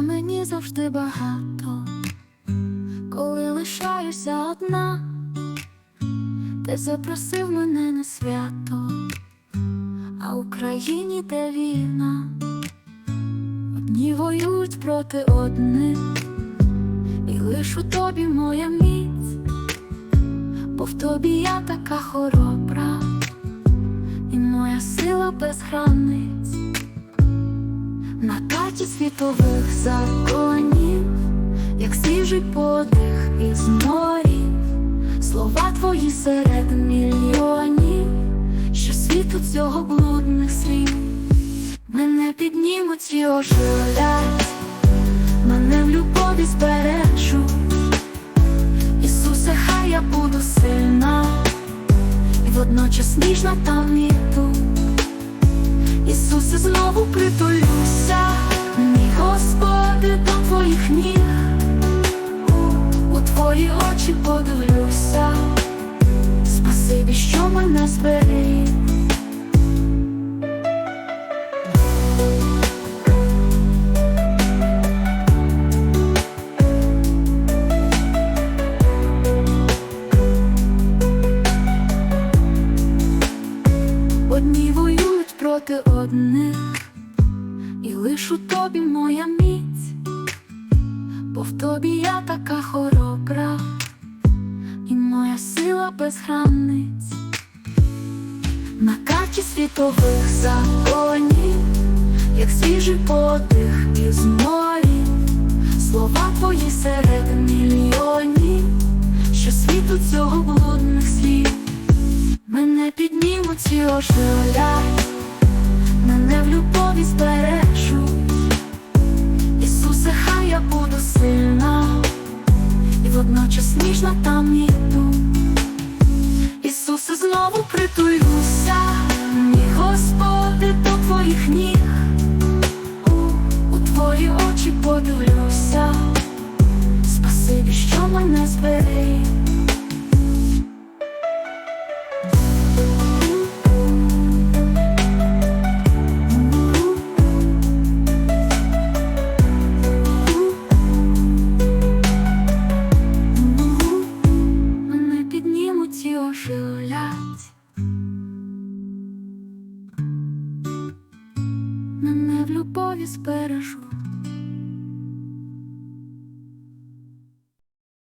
мені завжди багато, коли лишаюся одна, ти запросив мене на свято, а Україні де війна, одні воюють проти одних, і лиш у тобі моя міць, бо в тобі я така хоробра, і моя сила без границь. На світових законів, як свіжий подих із морів, слова твої серед мільйонів, що світу цього блудних слів, мене піднімуть і оживлять, мене в любові збережуть. Ісусе, хай я буду сильна, і водночас ніжна там і тут. Ісусе, знову притулюся, спасибі, що мене. Одні воюють проти одних, і лиш у тобі моя міць, бо в тобі я така хоробра, і моя сила без границь. На карті світових законів, як свіжий подих із морів, слова твої серед мільйонів, що світу цього блудних слів. Мене піднімуть і оживлять, мене в любові збережуть. Ісусе, хай я буду сильна, і водночас ніжна там і до повіс бережу.